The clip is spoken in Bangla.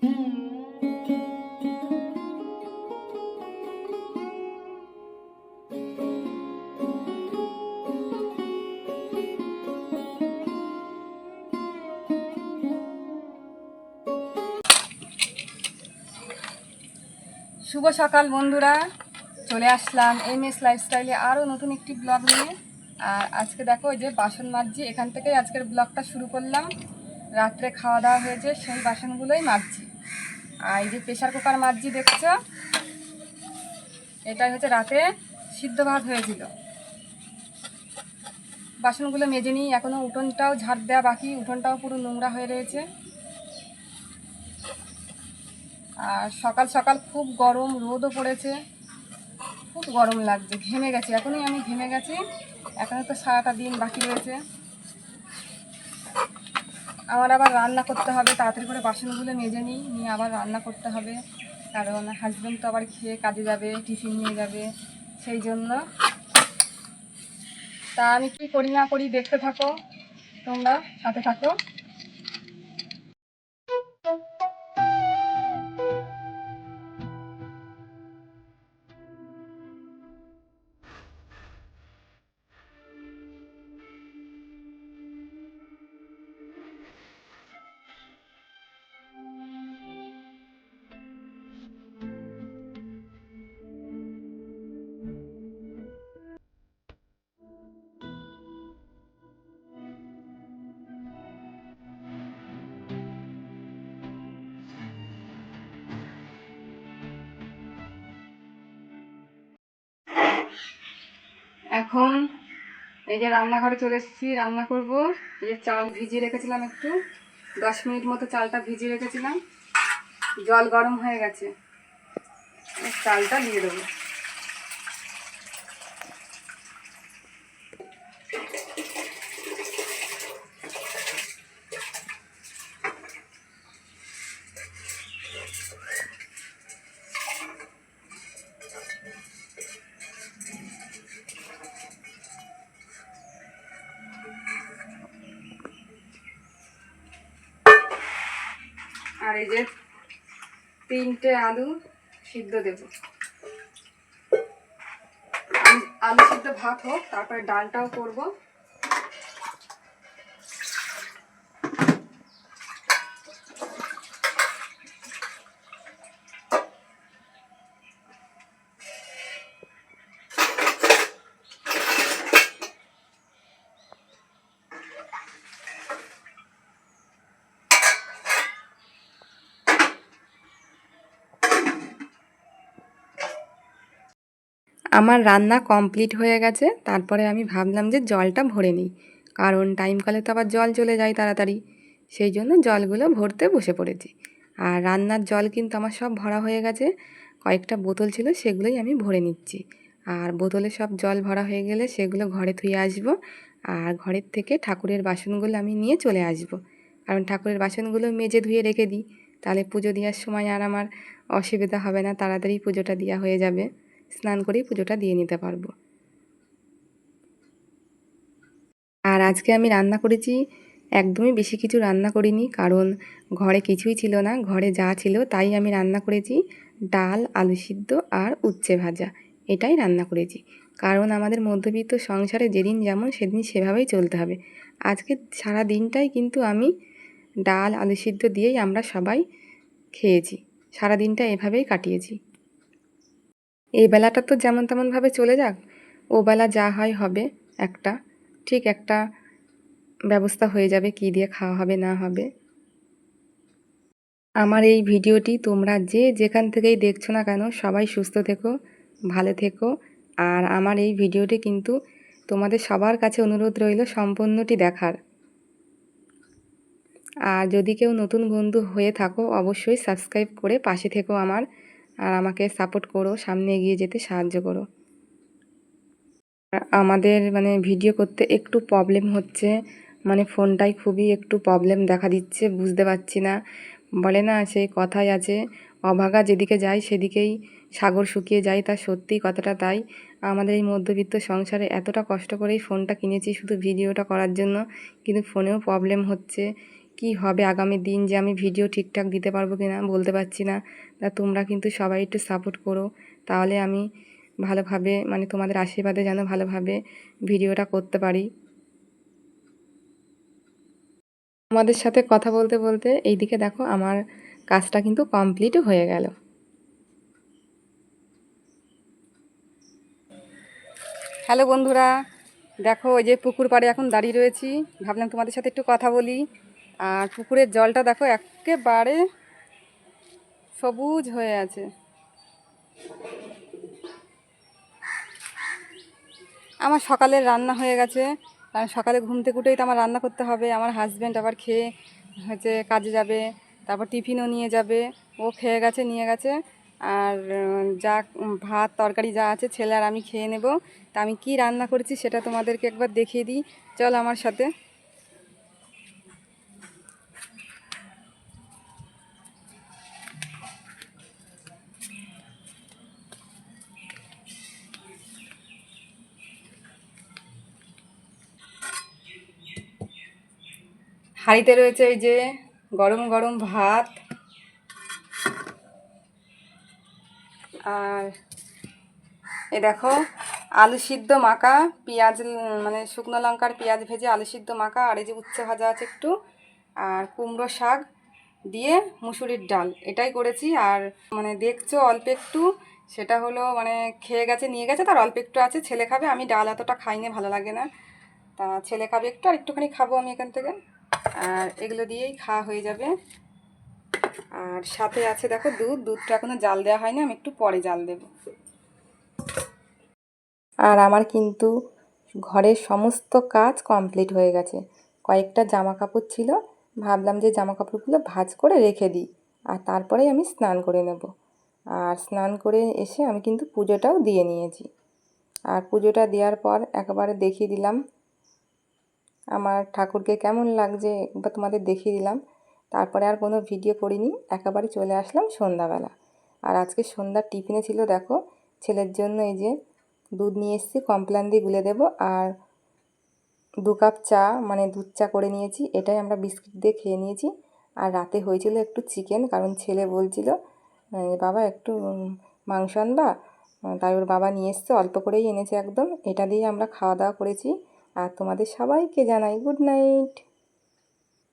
শুভ সকাল, বন্ধুরা। চলে আসলাম এম এস লাইফস্টাইলে আরও নতুন একটি ব্লগ নিয়ে। আর আজকে দেখো যে বাসন মাজছি এখান থেকেই আজকের ব্লগটা শুরু করলাম। রাত্রে খাওয়া দাওয়া হয়েছে, সেই বাসনগুলোই মাজছি। আর এই যে প্রেশার কুকার মাজছি, দেখছ? এটাই হচ্ছে রাতে সিদ্ধ ভাত হয়েছিল। বাসনগুলো মেজে নিই এখনও উঠোনটাও ঝাড় দেওয়া বাকি, উঠোনটাও পুরো নোংরা হয়ে রয়েছে। আর সকাল সকাল খুব গরম, রোদও পড়েছে। খুব গরম লাগছে, ঘেমে গেছি, এখনই আমি ঘেমে গেছি। এখনও তো সারাটা দিন বাকি রয়েছে। আমার আবার রান্না করতে হবে, তাড়াতাড়ি করে বাসনগুলো মেজে নিই, নিয়ে আবার রান্না করতে হবে। কারণ হাজব্যান্ড তো আবার খেয়ে কাজে যাবে, টিফিন নিয়ে যাবে, সেই জন্য। তা আমি কি করি না করি দেখতে থাকো, তোমরা সাথে থাকো। এখন এই যে রান্নাঘরে চলে এসেছি, রান্না করব। এই যে চাল ভিজিয়ে রেখেছিলাম একটু। দশ মিনিট মতো চালটা ভিজিয়ে রেখেছিলাম। জল গরম হয়ে গেছে। চালটা দিয়ে দেবো। আর এই যে তিনটে আলু সিদ্ধ দেব। আলু- সিদ্ধ ভাত হোক তারপরে ডালটাও করব। আমার রান্না কমপ্লিট হয়ে গেছে, তারপরে আমি ভাবলাম যে জলটা ভরে নিই। কারণ টাইম কলে তো আবার জল চলে যায় তাড়াতাড়ি। সেই জন্য জলগুলো ভরতে বসে পড়েছি। আর রান্নার জল কিন্তু আমার সব ভরা হয়ে গেছে। কয়েকটা বোতল ছিল, সেগুলোই আমি ভরে নিচ্ছি। আর বোতলে সব জল ভরা হয়ে গেলে সেগুলো ঘরে থুয়ে আসব। আর ঘরের থেকে ঠাকুরের বাসনগুলো আমি নিয়ে চলে আসব। কারণ ঠাকুরের বাসনগুলো মেজে ধুয়ে রেখে দিই। তাহলে পুজো দেওয়ার সময় আর আমার অসুবিধা হবে না, তাড়াতাড়ি পুজোটা দেওয়া হয়ে যাবে। স্নান করেই পুজোটা দিয়ে নিতে পারব। আর আজকে আমি রান্না করেছি, একদমই বেশি কিছু রান্না করিনি, কারণ ঘরে কিছুই ছিল না, ঘরে যা ছিল তাই আমি রান্না করেছি, ডাল, আলু সিদ্ধ আর উচ্ছে ভাজা, এটাই রান্না করেছি। কারণ আমাদের মধ্যবিত্ত সংসারে যেদিন যেমন সেদিন সেভাবেই চলতে হবে। আজকে সারা দিনটাই কিন্তু আমি ডাল, আলু সিদ্ধ দিয়েই আমরা সবাই খেয়েছি, সারা দিনটা এভাবেই কাটিয়েছি। এই বেলাটা তো যেমন তেমনভাবে চলে যাক, ও বেলা যা হয় হবে একটা, ঠিক একটা ব্যবস্থা হয়ে যাবে কী দিয়ে খাওয়া হবে না হবে। আমার এই ভিডিওটি তোমরা যে যেখান থেকেই দেখছ না কেন, সবাই সুস্থ থেকো, ভালো থেকো, আর আমার এই ভিডিওটি কিন্তু তোমাদের সবার কাছে অনুরোধ রইল সম্পূর্ণটি দেখার। আর যদি কেউ নতুন বন্ধু হয়ে থাকো, অবশ্যই সাবস্ক্রাইব করে পাশে থেকো আমার আর আমাকে সাপোর্ট করো, সামনে এগিয়ে যেতে সাহায্য করো। আমাদের মানে ভিডিও করতে একটু প্রবলেম হচ্ছে। মানে ফোনটাই খুবই একটু প্রবলেম দেখা দিচ্ছে, বুঝতে পারছি না। বলে না, সেই কথাই আছে। অভাগা যেদিকে যায় সেদিকেই সাগর শুকিয়ে যায়, তা সত্যিই কথাটা তাই। আমাদের এই মধ্যবিত্ত সংসারে এতটা কষ্ট করেই ফোনটা কিনেছি শুধু ভিডিওটা করার জন্য, কিন্তু ফোনেও প্রবলেম হচ্ছে। কি হবে আগামী দিন যে আমি ভিডিও ঠিকঠাক দিতে পারব কি না বলতে পারছি না। তা তোমরা কিন্তু সবাই একটু সাপোর্ট করো। তাহলে আমি ভালোভাবে মানে তোমাদের আশীর্বাদে যেন ভালোভাবে ভিডিওটা করতে পারি। তোমাদের সাথে কথা বলতে বলতে এইদিকে দেখো আমার কাজটা কিন্তু কমপ্লিট হয়ে গেল। হ্যালো বন্ধুরা, দেখো ওই যে পুকুর পাড়ে এখন দাঁড়িয়ে রয়েছি। ভাবলাম তোমাদের সাথে একটু কথা বলি। আর পুকুরের জলটা দেখো একেবারে সবুজ হয়ে আছে। আমার সকালের রান্না হয়ে গেছে। কারণ সকালে ঘুম থেকে উঠেই তো আমার রান্না করতে হবে। আমার হাজব্যান্ড আবার খেয়ে হচ্ছে কাজে যাবে, তারপর টিফিনও নিয়ে যাবে। ও খেয়ে গেছে, নিয়ে গেছে। আর যা ভাত, তরকারি যা আছে ছেলে আর আমি খেয়ে নেব। তা আমি কি রান্না করেছি সেটা তোমাদেরকে একবার দেখিয়ে দিই। চল আমার সাথে। হাঁড়িতে রয়েছে ওই যে গরম গরম ভাত আর এ দেখো আলু সিদ্ধ মাখা, পেঁয়াজ মানে শুকনো লঙ্কার পেঁয়াজ ভেজে আলু সিদ্ধ মাখা, আর এই যে উচ্ছে ভাজা আছে একটু, আর কুমড়ো শাক দিয়ে মুসুরির ডাল, এটাই করেছি। আর মানে দেখছ অল্প একটু, সেটা হলো মানে খেয়ে গেছে, নিয়ে গেছে, তার অল্প একটু আছে, ছেলে খাবে, আমি ডাল এতটা খাইনি, ভালো লাগে না। তা ছেলে খাবে একটু, আর একটুখানি খাব আমি এখান থেকে। আর এগুলো দিয়েই খাওয়া হয়ে যাবে। আর সাথে আছে, দেখো দুধ। দুধটা এখনও জাল দেওয়া হয়নি, আমি একটু পরে জাল দেবো। আর আমার কিন্তু ঘরের সমস্ত কাজ কমপ্লিট হয়ে গেছে। কয়েকটা জামা কাপড় ছিল, ভাবলাম যে জামা কাপড়গুলো ভাঁজ করে রেখে দিই। আর তারপরে আমি স্নান করে নেব। আর স্নান করে এসে আমি কিন্তু পুজোটাও দিয়ে নিয়েছি। আর পুজোটা দেওয়ার পর একবারে দেখিয়ে দিলাম আমার ঠাকুরকে কেমন লাগছে একবার তোমাদের দেখিয়ে দিলাম। তারপরে আর কোনো ভিডিও করিনি একেবারে চলে আসলাম সন্ধ্যাবেলা। আর আজকে সন্ধ্যার টিফিনে ছিল দেখো, ছেলের জন্য এই যে দুধ নিয়ে এসেছি কমপ্ল্যান দিয়ে গুলে দেবো। আর দু কাপ চা মানে দুধ চা করে নিয়েছি, এটাই আমরা বিস্কিট দিয়ে খেয়ে নিয়েছি। আর রাতে হয়েছিল একটু চিকেন, কারণ ছেলে বলছিল বাবা একটু মাংস আনবা? তাই ওর বাবা নিয়ে এসছে, অল্প করেই এনেছে একদম। এটা দিয়ে আমরা খাওয়া দাওয়া করেছি। আর তোমাদের সবাইকে জানাই গুড নাইট।